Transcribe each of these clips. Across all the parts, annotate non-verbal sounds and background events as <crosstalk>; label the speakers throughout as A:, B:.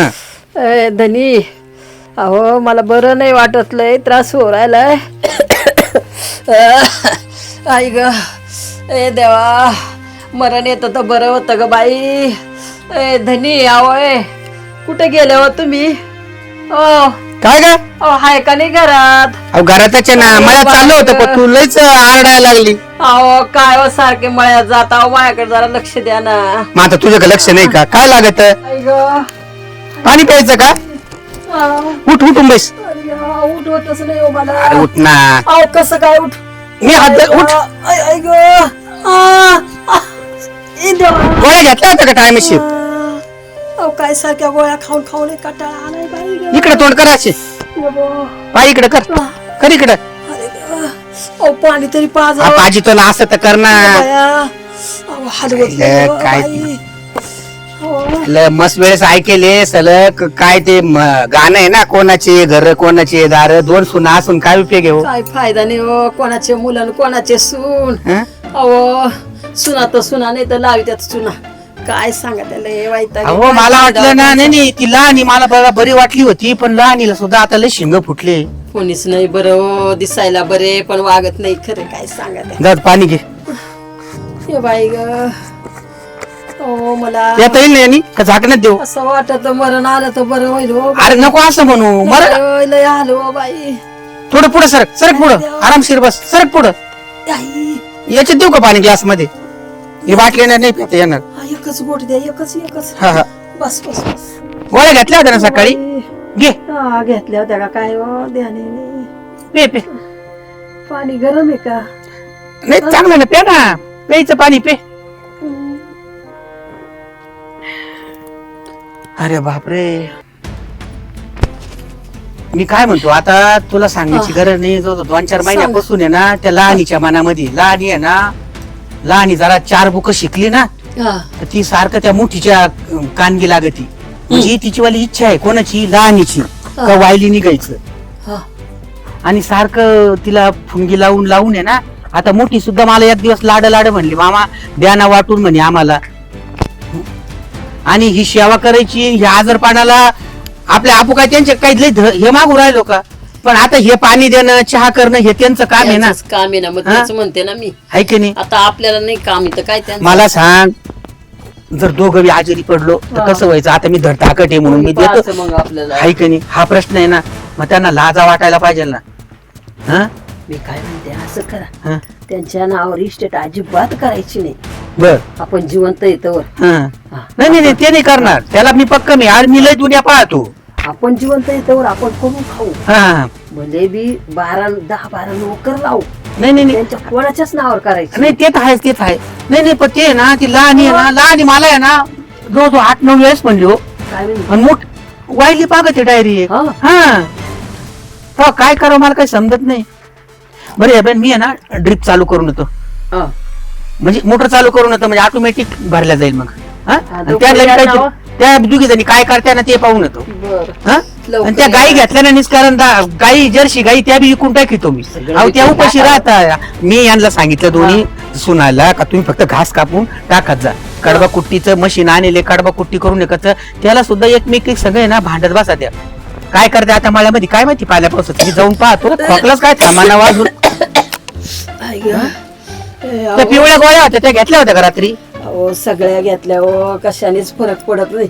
A: ए, धनी अहो मला बरं नाही वाटत लय त्रास हो राहिलाय. <coughs> आई ग ए देवा मरण येतं तर बरं होतं ग बाई. ए धनी आहो ए कुठे गेले हो तुम्ही? ओ
B: काय ग?
A: अहो हाय का नाही घरात?
B: अहो घरातच आहे ना. मला चाललं होतं पण तू लईच आरडायला लागली.
A: अहो काय हो सारखे मळ्यात जात? अहो माझ्याकडे जरा लक्ष द्या ना.
B: मग आता तुझं का लक्ष नाही का? काय लागत?
A: आई ग
B: पाणी प्यायचं का?
A: अहो,
B: उठ उठून बैस.
A: उठवतच नाही हो मला.
B: अरे उठ ना.
A: अहो कसं काय उठ?
B: मी हात धर- उठ.
A: आय आय ग. आ, आ, ए देवा.
B: गोळ्या घेतल्या होत्या का टायमेशीर
A: अहो काय सारख्या गोळ्या खाऊन खाऊन एक कटाळा आलाय बाई ग.
B: इकडे तोंड कर असे
A: बाबा.
B: पाय इकडे कर. कर इकडे.
A: अरे ग. अहो पाणी तरी पाज
B: हा, पाजी तुला असं तर कर ना.
A: हलवत
B: काय-
A: नाही ग,
B: काय-
A: बाई. अहो,
B: ल- मस्त वेळेस ऐकेले सलग काय ते म- गाणं आहे ना कोणाचे घर कोणाचे दार दोन सुना असून काय उपयोग आहे हो?
A: काय फायदा नाही हो कोणाचे मुलं कोणाचे सून
B: हं?
A: अहो सुना तर सुना नाही तर लावी त्यात सुना काय सांगा त्याला हे.
B: अहो
A: काय
B: मला वाटलं ना? नाही नाही ती लहानी मला बघा बरी वाटली होती पण लहानीला सुद्धा आता लय शिंग फुटले
A: कोणीच नाही बरं हो, दिसायला बरे पण वागत नाही खरं काय सांगा त्या
B: जात पाणी घे
A: हे बाई ग हो मला
B: येता येईल ना यांनी? का झाकण्यात देऊ?
A: असं वाटत मरण आलं तर बरं होईल हो.
B: अरे नको असं म्हणू मर
A: लय लय आलो हो बाई.
B: थोडं पुढे सरक सरक पुढं. आरामशीर बस सरक पुढं.
A: आई,
B: याच्यात देऊ का पाणी ग्लासमध्ये हे बाटलीने नाही पिता येणार.
A: हा, एकच गोट द्या एकच एकच.
B: हा हा.
A: बस बस बस.
B: गोळ्या घेतल्या होत्या ना सकाळी? घे.
A: हा घेतल्या होत्या का? काय हो ध्याने.
B: पे पे.
A: पाणी गरम आहे का?
B: नाही चांगलं ना पे ना. प्यायचं पाणी पे. अरे बापरे. मी काय म्हणतो आता तुला सांगायची गरज नाही जो दोन चार महिन्यापासून आहे ना त्या लहानीच्या मनामध्ये लहानी आहे ना लहानी जरा चार बुक शिकली ना तर ती सारखं त्या मोठीच्या कानगी लागती. म्हणजे तिची वाली इच्छा आहे कोणाची? लहानीची. का वायली निघायचं?
A: हा.
B: आणि सारखं तिला फुंगी लावून लावून आहे ना आता मोठी सुद्धा मला एक दिवस लाड लाड म्हणली मामा द्या ना वाटून म्हणे आम्हाला. आणि ही सेवा करायची ह्या आजारपणाला आपल्या आपू काय त्यांचे काही लय हे मागू राहिलो का पण आता हे पाणी देणं चहा करणं हे त्यांचं काम आहे ना.
A: यांचंच काम आहे ना मग
B: हा?
A: तेच म्हणते ना मी.
B: आहे की नाही?
A: आता आपल्याला नाही काम इथं काय त्यांचं?
B: मला सांग जर दोघं बी आजारी पडलो तर. कसं व्हायचं? आता मी धडताकट आहे म्हणून मी देतो.
A: मग आपल्याला?
B: आहे की नाही? हा प्रश्न आहे ना मग त्यांना लाजा वाटायला पाहिजे ना. हा?
A: मी काय म्हणते असं करा.
B: हा.
A: त्यांच्या नावावर इस्टेट अजिबात करायची नाही.
B: बर.
A: आपण जिवंत येतोवर
B: हा.
A: हा.
B: नाही नाही नाही, ते नाही करणार. त्याला मी पक्क मी आणि मी लय दुनिया पाहतो
A: आपण जिवंत येतोवर आपण करून खाऊ.
B: हा
A: भले बी बारा दहा बारा नोकर लावू.
B: नाही नाही नाही.
A: त्यांच्या कोणाच्याच नावावर करायचं
B: नाही ते तर आहेच ते तर आहे नाही नाही पण ते आहे ना ती लहान आहे ना लहान आहे मला आहे ना जो जो आठ नऊ वेळेस म्हणली हो.
A: काय म्हणते
B: आणि मोठ वाहिली पागत आहे डायरी.
A: हा.
B: हा. काय करावं मला काही समजत नाही. बरं या मी आहे ना ड्रिप चालू करून येतो
A: हा.
B: म्हणजे मोटर चालू करून येतो म्हणजे ऑटोमॅटिक भरल्या जाईल मग. हा?
A: हा,
B: आणि त्या त्या दुघी जणी काय करत्या ना ते पाहून येतो.
A: बर.
B: हा?
A: लवकर
B: आणि त्या गाई. घेतल्या ना दा- गाई जर्शी गाई त्या बी विकून टाकितो मी. अहो त्या उपाशी. राहता. मी यांना सांगितलं दोन्ही सुनायला का तुम्ही फक्त घास कापून टाकत जा. कडबा कुट्टीचं मशीन आणले कडबा कुट्टी करून एकच त्याला सुद्धा एकमेक सगळे ना भांडत बसा त्या काय करते आता माळ्यामध्ये? काय माहिती पाहिल्या पावसात? मी जाऊन पाहतो. खोकलाच काय थांबाना वाजून.
A: आई गं. ए,
B: त्या पिवळ्या गोळ्या होत्या त्या घेतल्या होत्या का रात्री?
A: अहो सगळ्या घेतल्या हो. कशानेच फरक पडत नाही.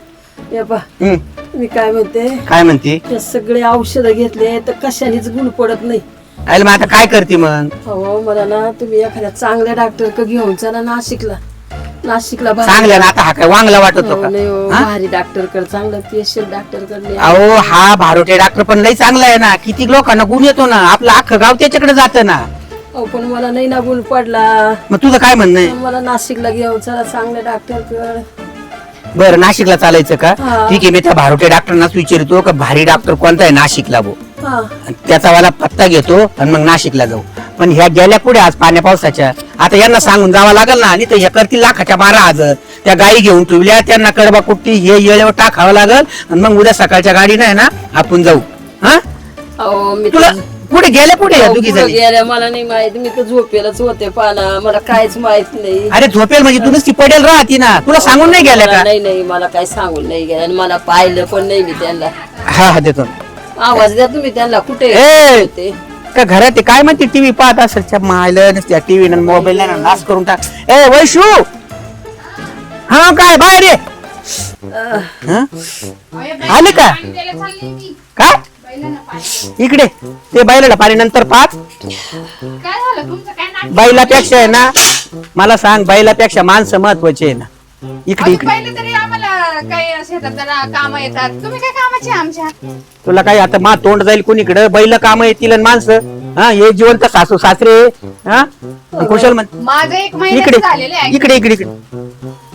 A: हे पा
B: हम्म.
A: मी काय म्हणते?
B: काय म्हणते?
A: हे सगळे औषधं घेतले तर कशानेच गुण पडत नाही.
B: अरे मग आता काय करते मग?
A: हो मला ना तुम्ही एखाद्या चांगल्या डॉक्टर क घेऊन चला नाशिकला. नाशिकला भारी-
B: चांगल्या ना आता हा काय वांगला वाटतो
A: हो, नाही हो,
B: हा?
A: भारी डॉक्टरकडे चांगलं पेशंट डॉक्टरकडे
B: अहो हा भारोटे डॉक्टर पण लई चांगला आहे ना. किती लोकांना गुण येतो ना. आपलं अख्खं गाव त्याच्याकडे जातं ना.
A: अहो पण मला नाही ना गुण पडला.
B: मग तुझं काय म्हणणं आहे?
A: मला नाशिकला घेऊन चला चांगल्या डॉक्टर कड.
B: बरं नाशिकला चालायचं का?
A: हा.
B: ठीक आहे मी त्या भारोटे डॉक्टरनाच विचारतो का भारी डॉक्टर कोणता आहे नाशिकला भाऊ
A: हा.
B: त्याचा वाला पत्ता घेतो आणि मग नाशिकला जाऊ. पण ह्या गेल्या पुढे आज पाण्या पावसाच्या. आता यांना सांगून जावं लागेल ना. आणि तर हे करतील लाखाच्या बारा हजार त्या गायी घेऊन ठेवल्या त्यांना कडबा कुट्टी हे येळेवर टाकावं लागल. आणि मग उद्या सकाळच्या गाडीनं आहे ना आपण जाऊ. हा?
A: अहो मी
B: तुला
A: तर
B: कुठे गेले कुठे या
A: अहो,
B: दोघी
A: कुठं
B: जणी?
A: गेल्या? मला नाही माहीत. मी तर झोपेलाच होते पाना मला काहीच माहीत नाही.
B: अरे झोपेल म्हणजे तू नुसती पडेल राहती ना. तुला सांगून नाही गेल्या
A: मला
B: का?
A: नाही नाही. मला काही सांगून नाही गेलं आणि मला पाहिलं पण नाही मी त्यांना.
B: हा हा देतो.
A: आवाज द्या तुम्ही त्यांना. कुठे
B: ए!
A: होते
B: का घरात ते काय म्हणते? टीव्ही पाहत असेल. त्या मायला त्या टीव्ही मोबाईल नाश करून टाक. ए वैशू! हा काय बाहेर ये. हं? आले का? काय? इकडे. ते बैलाला पाणी नंतर पाच
C: झालं तुमचं काय नाटक
B: बैलापेक्षा आहे ना मला सांग बैलापेक्षा माणसं महत्त्वाचे आहे ना. इकडे
C: अजून
B: इकडे.
C: पहिले तरी आम्हाला काही शेतात जरा काम येतात. तुम्ही काय कामाचे आमच्या?
B: तुला काय आता मा तोंड जाईल कोणीकडे? बैल काम येतील आणि माणसं. हा हे जिवंत सासू सासरे हा? कुशल म्हण
C: माझं एक
B: इकडे
C: महिन्याचं झालेलं आहे.
B: इकडे इकडे इकडे.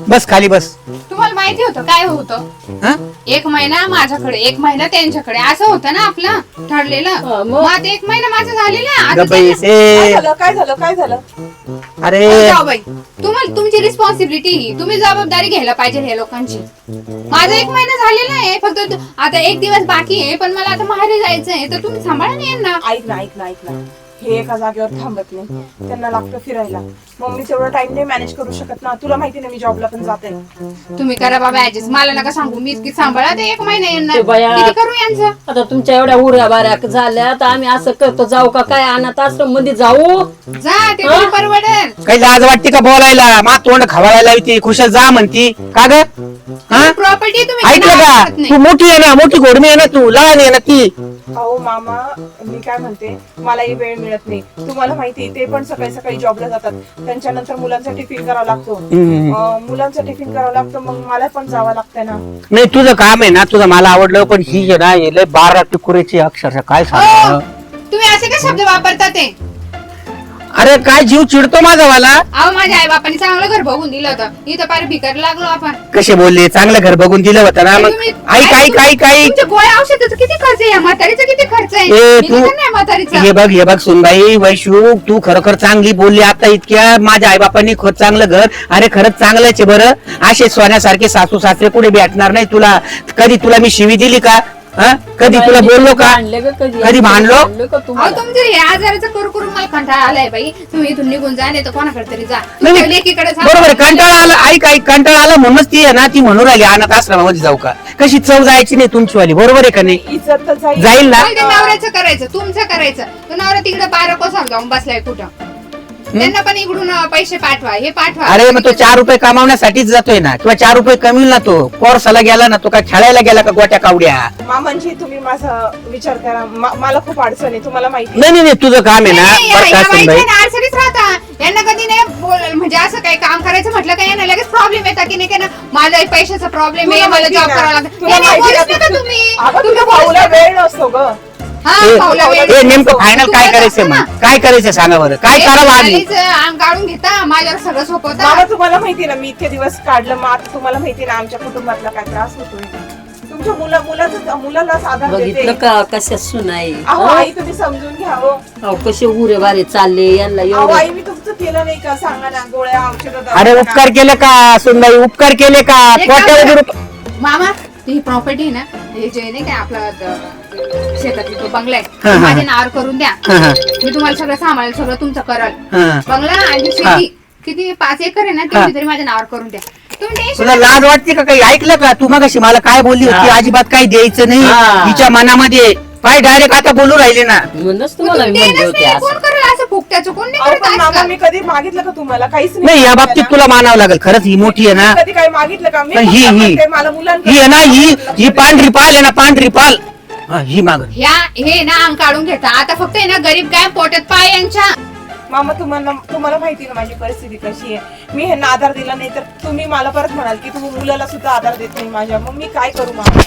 B: बस खाली बस.
C: तुम्हाला माहिती होतं काय होतं?
B: हा?
C: एक महिना माझ्याकडे एक महिना त्यांच्याकडे. असं होतं ना आपलं ठरलेलं?
A: मग?
C: मग आता एक महिना माझं झालेलं आहे. आता
B: गबाई
C: त्यांना-
B: ए.
D: झालं काय झालं काय झालं?
B: अरे.
C: जाऊबाई तुम्हाला तुमची रिस्पॉन्सिबिलिटी तुम्ही जबाबदारी घ्यायला पाहिजे हे लोकांची. माझा एक महिना झालेला आहे फक्त आता एक दिवस बाकी आहे पण मला आता माहेरी जायचं आहे तर तुम्ही सांभाळा ना यांना.
D: ऐक ना ऐक ना ऐक ना. हे एका जागेवर थांबत नाही. त्यांना लागतं फिरायला. मग मी तेवढा टाइम नाही मॅनेज करू शकत ना. तुला माहिती ना मी जॉबला पण जाते.
C: तुम्ही करा बाबा ऍडजस्ट मला नका सांगू. मी इतकी सांभाळा ते एक महिना यांना
A: ते बाया-
C: किती करू यांचं?
A: आता तुमच्या एवढ्या उड्या बाऱ्या झाल्या तर आम्ही असं करतो. जाऊ का काय अनाथ आश्रममध्ये जाऊ?
C: जा ते तरी परवडेल.
B: काही लाज वाटते का बोलायला? मा तोंड खवायला येते खुशाल जा म्हणती. का ग? हा?
C: प्रॉपर्टी तुम्ही
B: ऐकलं का
C: नाही.
B: तू मोठी आहे ना. मोठी घोडमी आहे ना तू. लहान आहे ना ती.
D: अहो मामा मी काय म्हणते? मलाही वेळ मिळत नाही. तुम्हाला माहिती ते पण सकाळी सकाळी जॉबला जातात. त्यांच्यानंतर मुलांचा टिफिन करावा लागतो. अं, मुलांचा टिफिन करावं लागतं मग मला पण जावं लागतं ना.
B: नाही तुझं काम आहे ना तुझं मला आवडलं पण ही जे ना हे लय बारा टिकुरेची अक्षरशः काय सांग
C: तुम्ही असे काय शब्द वापरता ते?
B: अरे काय जीव चिडतो माझा वाला?
C: अहो माझ्या आई बापाने चांगलं घर बघून दिलं होतं. इथं पार भिकार लागलो आपण.
B: कसे बोलले? चांगलं घर बघून दिलं होतं ना. मग
C: तुम्ही-
B: ऐक ऐक ऐक ऐक
C: तुमच्या गोळ्या औषधाचा किती खर्च आहे? या म्हातारीचा किती खर्च आहे?
B: ए
C: मी
B: तू
C: नाही म्हातारीचा.
B: हे बघ हे बघ सुनबाई वैशू तू खरोखर चांगली बोलली आता इतक्या माझ्या आईबापांनी खूप चांगलं घर. अरे खरंच चांगलंच आहे बरं. असे सोन्यासारखे सासू सासरे कुठे भेटणार नाही तुला? कधी तुला मी शिवी दिली का? हा? कधी तुला बोललो का?
A: भांडले का कधी?
B: कधी भांडलो?
A: भांडलो का
C: अहो
A: तुम्हाला?
C: तुमचं हे आजाराचं करू करून मला कंटाळा आलाय बाई. तुम्ही इथून निघून जा नाही तर कोणाकडे तरी जा.
B: नाही,
C: तुमच्या
B: नाही.
C: लेकीकडे जा.
B: बरोबर आहे कंटाळा आला. ऐक ऐक कंटाळा आला म्हणूनच ती आहे ना ती म्हणून राहिली अनाथ आश्रमामध्ये जाऊ का? कशी चव जायची नाही तुमची वाली बरोबर आहे का नाही?
D: इज्जत तर जाईल.
B: ना?
C: ते नवऱ्याचं करायचं तुमचं करायचं. तो नवरा तिकडे बारा कोसार जाऊन बसलाय कुठं? त्यांना पण इकडून पैसे पाठवा हे पाठवा.
B: अरे मग तो चार रुपये कमावण्यासाठीच जातोय ना किंवा चार रुपये कमी ना तो? कोर्साला गेला ना तो काय खेळायला गेला का गोट्या कावड्या?
D: मामांची तुम्ही माझा विचार करा. मा- मला खूप अडचण आहे तुम्हाला माहिती
B: नाही नाही नाही, तुझं काम आहे ना
C: नाही,
B: बरं
C: या-
B: का
C: या
B: सुनबाई
C: बाईच्या ना अडचणीत राहता. यांना कधी नाही बोल- म्हणजे असं काही काम करायचं म्हटलं का यांना लगेच प्रॉब्लेम येतात की नाही की ना माझा पैशाचा प्रॉब्लेम आहे
D: तुला
C: मला
D: माहिती
C: जॉब
D: ना,
C: करावा लागतो.
D: तुला
C: नाही, नाही,
D: माहिती
C: बोलूच
D: ना,
C: नका
D: तू-
C: तुम्ही.
D: अगं तुझ्या भाऊला. वेळ नसतो ग.
C: हा,
B: हे- हे नेमकं फायनल काय करायचं. मग? काय करायचं सांगा बरं? काय
C: हे
B: करावं आम्ही
C: काढून घेता माझ्यावर सगळं सोपवता.
D: तुम्हाला माहिती ना मी इतके दिवस काढलं मग आता तुम्हाला माहिती ना आमच्या कुटुंबातला काय त्रास होतोय. तुमच्या मुला मुलाचं मुलालाच आधार
A: बघितलं
D: देते.
A: का कशा सुनाई?
D: अहो आई तुम्ही समजून घ्यावं
A: अहो कसे उरे बारे चालले यांना
D: अहो
A: एवढं
D: आई मी तुमचं केलं नाही का? सांगा ना गोळ्या औषध
B: अरे उपकार केले का सुनबाई? उपकार केले का?
C: एक काम
B: कोट्यावधी
C: करा.
B: रुपये
C: मामा ही प्रॉपर्टी ना हे जे नाही काय आपला द- शेतातला तो बंगला आहे. तो. माझ्या नावावर करून द्या. मी तुम्हाला सगळं सांभाळेल सगळं तुमचं करल. बंगला आणि शेती किती पाच एकर आहे ना तेवढी तरी माझ्या नावावर करून द्या.
B: तुला लाज वाटते का काही? ऐकलं का? तू मग मला काय बोलली होती?
A: हा.
B: अजिबात काही द्यायचं नाही. हिच्या मनामध्ये. काय डायरेक्ट आता बोलू राहिले ना.
A: म्हणूनच तुम्हाला मी
C: तुम्ही
A: म्हणले
C: देणंच
A: होते
C: नाही,
A: असं.
C: कोण करेल असं फुकट्याचं? कोण नाही
D: अहो
C: करत
D: पण मामा
C: आजकाल.
D: मी कधी मागितलं का तुम्हाला? काहीच
B: नाही या बाबतीत तुला मानावं लागेल. खरंच ही मोठी आहे
D: ना.
B: ना
D: कधी काही मागितलं का? मी
B: पण ही
D: फक्त
B: ही.
D: म्हणते, मला मुलांकडे
B: ही आहे ना ही ही पांढरी पाल आहे ना पांढरी पाल. हा, ही माग.
C: ह्या हे ना अंग काढून घेता. आता फक्त आहे ना गरीब काय पोटात पाय यांच्या?
D: मामा तुम्हाला तुम्हाला माहिती ना माझी परिस्थिती कशी आहे? मी ह्यांना आधार दिला नाही तर तुम्ही मला परत म्हणाल की तुम्ही मुलाला सुद्धा आधार देत नाही माझ्या. मग मी काय करू मामा?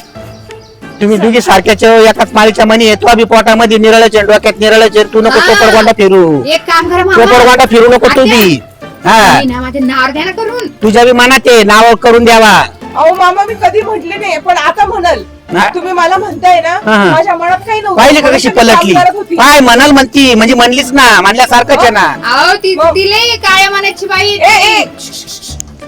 B: तुम्ही दोघी सारख्याच एकाच माळीच्या मनी येतो अभि पोटामध्ये निरळच डोक्यात निरळच तू नको
C: हा.
B: गोंडा फिरू.
C: एक काम करा
B: टोपर
C: मामा
B: गोंडा फिरू नको तू बी. हा.
C: तुम्ही ना माझे नावर द्या ना करून.
B: तुझ्या बी मनात आहे नाव करून द्यावा.
D: अहो मामा मी कधी म्हटले नाही पण आता म्हणाल.
B: हा.
D: तुम्ही मला म्हणताय ना
B: हा, हा.
D: माझ्या मनात काही नव्हतं.
B: पाहिली का कशी
D: काम
B: पलटली?
D: होती.
B: काय म्हणाल म्हणती म्हणजे म्हणलीच ना म्हणल्यासारखंच आहे ना.
C: अहो ती काळ्या मनाची बाई.
D: ए, ए,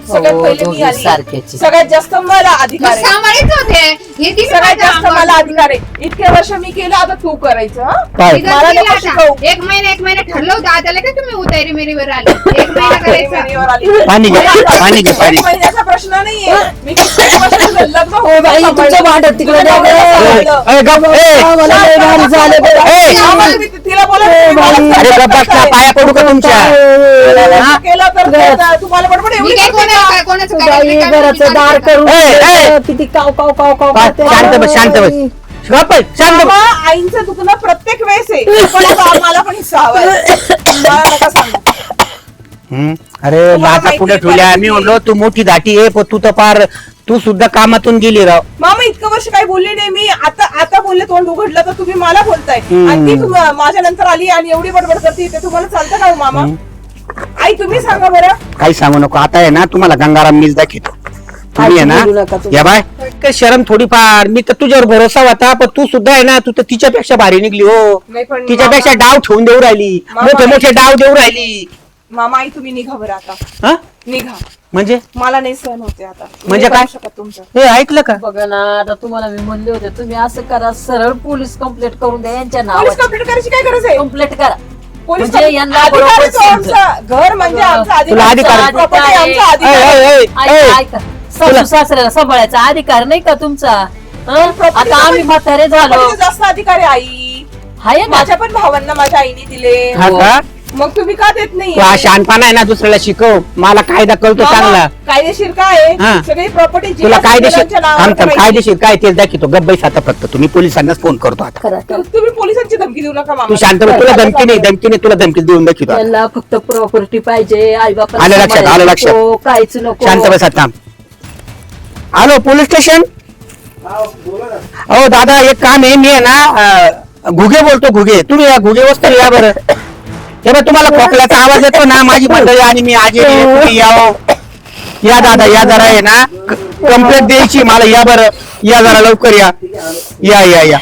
D: सगळ्यात
A: हो,
D: पहिले मी
A: दोघी
D: आली
A: सारख्याची.
D: सगळ्यात जास्त मला अधिकार आहे
C: सांभाळायचं होते हे तिने
D: सगळ्यात जास्त मला अधिकार आहे इतके वर्ष मी केलं आता तू करायचं हं?
B: काय
C: तिघं
D: मला
C: केलं
D: नको
C: आता.
D: शिकवू.
C: एक महिना एक महिना ठरलं होतं आता लगेच तुम्ही उतारी मेरीवर आले एक महिना <laughs> करायचं
D: आली.
B: पाणी घे पाणी घे पाणी
D: एक महिन्याचा प्रश्न नाहीये मी किती वर्ष तुझं लग्न होऊन
A: बाई
D: सांभाळलं.
A: तुमचं भांडण तिकडे द्या
D: नवऱ्याला
A: गं.
D: सांभाळलं.
B: ए, गप, ए.
A: आम्हाला लय भारी झालं बरं.
B: ए,
D: आम्हाला मी तिला
B: अरे गप्पा. पाया पडू का तुमच्या
D: लग्न केलं तर ते आता तुम्हाला बडबड
C: मी
D: एवढी
C: काय
D: करते
C: कोणा-
D: का?
C: काय कोणाचं
A: बाई
C: करायचं काय
A: घराचं
C: तुम्ही
A: दार
C: करता?
A: करून
B: ए, ए.
A: दिलं. किती काव काव काव काव
B: पा-
A: करते.
B: शांत बस शांत बस गप्प शांत बस
D: आईंचं दुखणं प्रत्येक वेळेस आहे <laughs> पण आता मला पण हिस्सा हवाय मला नका सांगू
B: हम्म. अरे
D: तुम्हाला माहिती
B: पुढे
D: आहे
B: ठेवल्या. मी म्हणलो तू मोठी दाटी आहे पण तू तर पार तू सुद्धा कामातून गेली राव.
D: मामा इतकं वर्ष काही बोलले नाही मी. आता आता बोलले तोंड उघडलं तर तुम्ही मला बोलताय. आणि ती तुम- माझ्या नंतर आली आणि एवढी बडबड करते ते तुम्हाला चालतं का हो मामा? आई तुम्ही सांगा बरं.
B: काही सांगू नको. आता आहे ना तुम्हाला गंगाराम मिल दाखवतो. तुम्ही आहे ना?
A: बोलू नका तुम्ही.
B: या बाय. काय शरम थोडीफार. मी तर तुझ्यावर भरोसा होता पण तू सुद्धा आहे ना तू तर तिच्यापेक्षा भारी निघली हो.
D: नाही पण
B: तिच्यापेक्षा डाव ठेवून देऊ राहिली.
D: मामा-
B: मोठे मोठे डाव देऊ राहिली.
D: मामा आई तुम्ही निघा बरं आता.
B: हा?
D: निघा.
B: म्हणजे?
D: मला नाही सहन होते आता. मी
B: म्हणजे काय?
D: करू शकत तुमचं.
B: हे ऐकलं का?
A: बघा ना आता तुम्हाला मी म्हणले होते तुम्ही असं करा सरळ पोलीस कंप्लेंट करून द्या यांच्या
D: पोलीस
A: नावाची.
D: कंप्लेंट करायची काय गरज आहे?
A: कंप्लेंट करा.
D: पोलीस
A: म्हणजे
D: कंप्लेंट-
A: यांना
D: अधिकार
A: बरोबर
D: आहे तो आमचा. घर म्हणजे आमचा
B: तुला अधिकार-
D: अधिकार property आमचा
B: ए,
D: अधिकार. आहे.
B: ए, ए, ए,
A: ऐका. ऐका सासू सासऱ्याला सांभाळायचा अधिकार नाही का तुमचा? हं?
D: Property
A: आता आम्ही म्हातारे झालो.
D: property चा जास्त अधिकार आहे आई.
A: हाय ना?
D: माझ्या पण भावांना माझ्या आईने दिले.
B: हा का?
D: मग तुम्ही का देत नाही?
B: तू हा शहाणपणा आहे ना दुसऱ्याला शिकव. मला कायदा कळतो चांगला.
D: कायदेशीर काय आहे?
B: हा.
D: सगळी प्रॉपर्टी
B: तुला कायदेशीर थांब थांब. कायदेशीर काय ते दाखवतो गब्बाई आता फक्त. तुम्ही पोलिसांनाच फोन करतो आता.
D: तुम्ही पोलिसांची धमकी देऊ नका
B: तू
D: मामा
B: शांत बस, तुला धमकी नाही धमकी नाही. तुला धमकी देऊन दाखवतो आता.
A: फक्त प्रॉपर्टी पाहिजे. आई बापा
B: आलं लक्षात, आलं लक्षात.
A: काहीच नको.
B: शांत बस आता. हॅलो पोलीस स्टेशन हो दादा एक काम आहे. मी आहे ना अं, घुगे बोलतो घुगे. तुम्ही या घुगे वस्तू या बरं. हे बघ तुम्हाला खोकल्याचा आवाज येतो ना माझी मंडळी आणि मी आज यावं? या दादा या जरा आहे ना. कंप्लेंट द्यायची मला या बरं. या जरा लवकर या. या या या.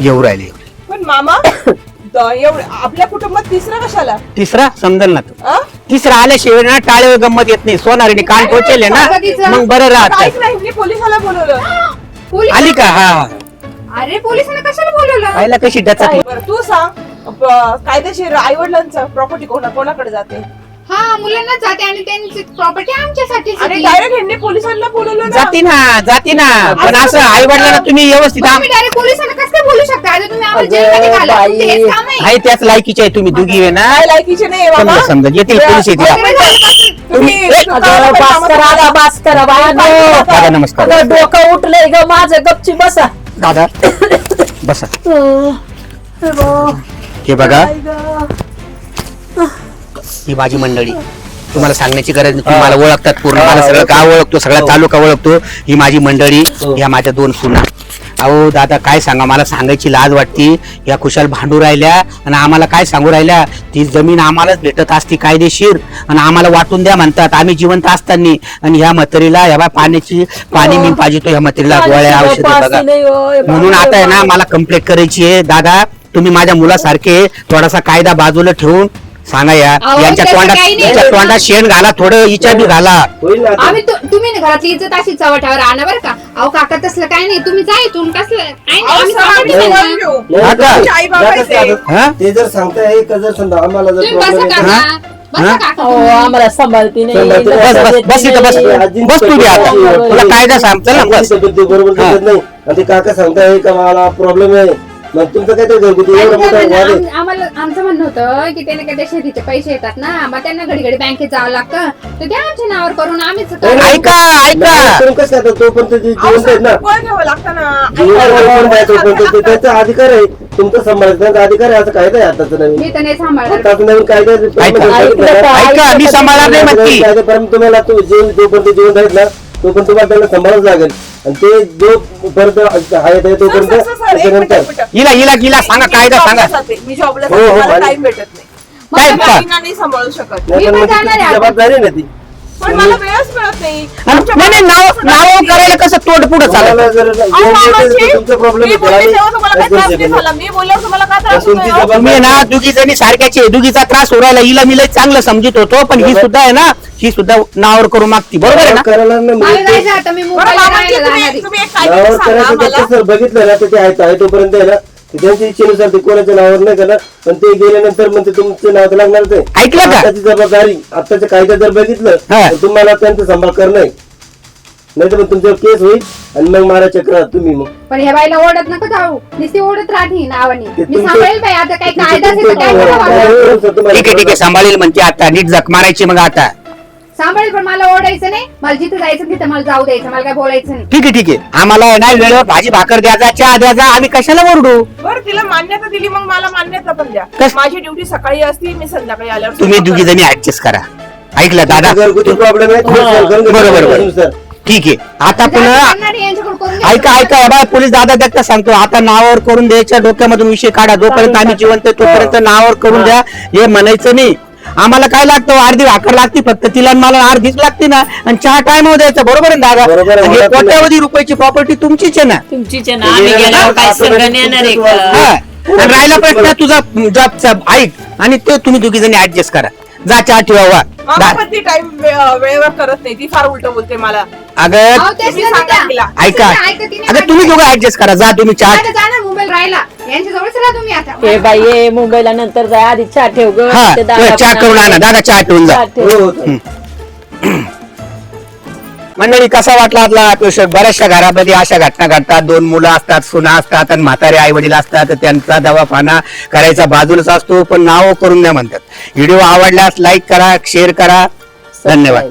B: येऊ राहिले.
D: पण मामा द- एवढं आपल्या कुटुंबात तिसरा कशाला?
B: तिसरा? समजल ना तू.
D: आ?
B: तिसरा आल्याशिवाय ना टाळेवर गंमत येत नाही. सोनारीने कान टोचेले ना मग बरं राहत.
D: नाही मी पोलिसाला बोलवलं.
B: आली का? हा.
C: अरे पोलिसांना कशाला बोलवलं?
B: आयला कशी डचकली
D: बरं तू सांग. प- कायदेशीर आई वडिलांचं प्रॉपर्टी कोणा कोणाकडे जाते?
C: हा मुलांना जाते आणि त्यांची प्रॉपर्टी आमच्यासाठी
D: आणि डायरेक्ट ह्यांनी पोलिसांना बोलवलं ना?
B: जाती ना जाती ना. पण असं आई वडिलांना तुम्ही व्यवस्थित आम-
C: तुम्ही डायरेक्ट पोलिसांना कसं काय बोलू शकता? आता तुम्ही आम्हाला
A: अगं
C: जेलमध्ये घाला.
A: बाई.
C: तुमचं हेच काम आहे.
B: आहे त्याच लायकीचे आहे तुम्ही दोघी आहे ना?
D: काय लायकीचे नाही
B: समजा समजा येतील पोलीस येतील.
D: तुम्ही
A: अगं बास्कर आला बास्कर बाळांनो.
B: दादा नमस्कार.
A: अगं डोकं उठलंय ग माझं गपची बसा.
B: दादा बसा.
A: हे बघा.
B: ही माझी मंडळी. तुम्हाला सांगण्याची गरज नाही तुम्ही मला ओळखतात पूर्ण. मला सगळं का ओळखतो सगळं तालुका ओळखतो. ही माझी मंडळी ह्या माझ्या दोन सुना. अहो दादा काय सांगा? मला सांगायची लाज वाटती. या खुशाल भांडू राहिल्या आणि आम्हाला काय सांगू राहिल्या? ती जमीन आम्हालाच भेटत असती कायदेशीर. आणि आम्हाला वाटून द्या म्हणतात. आम्ही जिवंत असताना. आणि ह्या म्हातारीला ह्या पाण्याची पाणी मी पाहिजे तो ह्या म्हातारीला गोळ्या औषध बघा.
A: हो,
B: म्हणून आता आहे ना. मला कंप्लेंट करायची आहे. दादा तुम्ही माझ्या मुलासारखे थोडासा कायदा बाजूला ठेवून सांगा या
C: अहो,
B: यांच्या तोंडात
C: काही नाही.
B: यांच्या तोंडात शेण घाला थोडं हिच्या बी घाला
E: होईल ना आता.
C: आम्ही तु- तुम्ही ना घरातली इज्जत अशी चवटावर आणा बरं का अहो काका तसलं काय नाही तुम्ही जा इथून कसलं काय नाही आम्ही.
B: हा का?
E: आता? ते जर सांगताय का जर समजा आम्हाला जर
C: तुम्ही बसा
E: problem आहे-
C: काका? बसा
B: हा?
C: काका
A: अहो,
C: तुम्ही.
A: आम्हाला सांभाळती नाही.
B: बस बस बस इथं बस
E: आजींची
B: बस तू बी आता
E: तब्येत-
B: तुला कायदा सांग चल ना बस
E: आजींची तब्येत बरोबर
B: हा.
E: दिसत नाही आणि ते काका सांगताय का मला प्रॉब्लेम आहे मग तुमचं काय ते घरगुती एवढं मोठं वाद आहे.
C: आम्हाला आमचं म्हणणं होतं की त्याने काय ते शेतीचे पैसे येतात ना मग त्यांना घडी घडी बँकेत जावं लागतं. तर त्या आमच्या नावावर करून आम्हीच करू.
B: ऐका ऐका.
E: करून कसं तोपर्यंत ते जिवंत आहेत ना.
D: घ्यावं लागतं
E: पण ते त्यांचा अधिकार आहे. तुमचं त्यांचा अधिकार आहे. असं कायदा आहे आताचं नवीन.
C: मी तर नाही सांभाळणार.
E: नवीन कायदा आहे,
B: ऐका. मी सांभाळणार नाही म्हणती.
E: तुम्हाला तो जीव जोपर्यंत जिवंत आहेत ना तोपर्यंत तुम्हाला त्यांना सांभाळावंच लागेल. आणि ते जो परत आहे ते तोपर्यंत
D: सर, सर, सर, एक मिनिट,
E: त्याच्यानंतर.
D: एक मिनिट.
B: हिला हिला हिला सांगा
D: मी
B: कायदा
D: जॉबला
B: सांगा.
D: जाते, मी जॉबला
E: हो, हो,
D: जाते, मला
E: आणि-
D: टाइम भेटत नाही.
B: काय
D: मला
B: का?
D: बाईंना नाही सांभाळू शकत.
E: नाही,
C: मी
E: पण
C: पण
E: मग ती
C: जाणार आहे
E: तुमची
C: आता.
E: जबाबदारी आहे ना ती.
D: पण मला वेळच मिळत नाही.
B: आणि- नाही नाही नाव नाव करायला कसं तोड पुढं चालत?
E: तुम्हाला जर
D: अहो,
E: जेवण मिळते
D: मामाची,
E: तर तुमचा प्रॉब्लेम
D: मी बोलले तेव्हा तुम्हाला काय त्रास नाही झाला
E: आहे
D: मी बोलल्यावर तुम्हाला काय त्रास
E: तुमची
D: होतोय?
E: जबाबदारी-
B: तुम्ही ना दुगी जणी सारख्याचे दुगीचा त्रास उरायला हिला मी लय चांगलं समजित होतो पण ही सुद्धा आहे ना ती सुद्धा नावावर करून मागती बरोबर आहे ना?
E: करायला नाही
C: मला
E: म्हणजे
C: जायचं आता मी
D: बरं
C: मुंबईला
D: मामांची
C: राहायला जाणार
D: तुम्ही
C: आहे.
D: तुम्ही एक काय
E: नावावर
D: सांगा
E: करायचं
D: मला.
E: ते सर बघितलं ना तर ते आहे आहे तोपर्यंत आहे ना ते त्यांच्या इच्छेनुसार ते कोणाच्या नावावर नाही करणार पण ते गेल्यानंतर मग ते तुमचे नाव तर लागणार ते.
B: ऐकलं का?
E: आताची जबाबदारी आताच्या कायदा जर बघितलं
B: हा.
E: तर तुम्हाला त्यांचा सांभाळ करणं आहे. नाही तर मग तुमच्यावर केस होईल आणि मग मारा चक्र तुम्ही मग.
C: पण ह्या बाईला ओढत नका जाऊ. नुसती ओढत राहते नावाने.
E: ते
C: मी
E: तुमचे-
C: सांभाळेल बाई आता काही कायदा असेल तर काय
E: तुमचे-
C: करावं आता?
E: हो, हो, तुम्हाला-
B: ठीक आहे ठीक आहे सांभाळेल म्हणते आता नीट जख मारायची मग आता.
C: सांभाळेल पण मला ओढायचं नाही. मला जिथे जायचं तिथे मला जाऊ द्यायचं मला काय बोलायचं नाही.
B: ठीक आहे ठीक आहे. आम्हाला आहे ना वेळेवर भाजी भाकर द्यायचा चहा द्यायचा. आम्ही कशाला ओरडू?
D: बरं तिला मान्यता दिली मग मला मान्यता पण द्या.
B: कस-
D: माझी ड्युटी सकाळी असती मी संध्याकाळी आल्यावर
B: तुम्ही दोघी जणी ऍडजस्ट करा. ऐकलं दादा?
E: घरगुती प्रॉब्लेम आहे तुम्ही.
B: बरोबर. ठीक आहे. आता पुन्हा
C: करणार आहे, यांच्याकडून करून घ्यायचं.
B: ऐका ऐका हे बघा पोलीस दादा देखता सांगतो. आता नावावर करून द्यायच्या डोक्यामधून विषय काढा. जोपर्यंत आम्ही जिवंत आहे, तोपर्यंत नावावर करून द्या. हे म्हणायचं नाही. आम्हाला काय लागतं? अर्धी भाकर लागते फक्त तिला आणि मला अर्धीच लागते ना. आणि चहा टाइम द्यायचा बरोबर आहे ना दादा?
E: आहे,
B: हे कोट्यावधी रुपयाची प्रॉपर्टी तुमचीच आहे ना.
A: तुमचीच आहे ना. आम्ही गेल्यावर काय संघ नेणार आहे का?
B: हा. आणि राहिला प्रश्न तुझा जॉबचा ऐक. आणि ते तुम्ही दोघी जणी ऍडजस्ट करा. जा चहा ठेवा वा.
D: मामा
B: दा-
D: पण ती टाइम वेळेवर करत नाही. ती फार उलट बोलते मला.
B: अगं
C: अहो, तेच
D: तुम्ही
C: ना
D: सांगा
C: तिला.
D: तिला.
B: ऐका अगं तुम्ही दोघं ऍडजस्ट करा. जा तुम्ही चहा
C: मुंबईला राहायला यांच्या जवळच राहा तुम्ही आता.
A: ए बाई मुंबईला नंतर जाय आधी चहा ठेव ग.
B: हा
A: ते दादा
B: चहा
A: पण
B: करून आणा. दादा चहा ठेवून जा.
A: चहा ठेव.
E: हो, हो.
B: मंडळी कसा वाटला आपला एपिसोड बऱ्याचशा घरामध्ये अशा घटना घडतात. दोन मुलं असतात सुना असतात आणि म्हातारे आई वडील असतात. तर त्यांचा दवाखाना करायचा बाजूलाच असतो पण नाव करून द्या म्हणतात. व्हिडिओ आवडल्यास लाईक करा शेअर करा. धन्यवाद.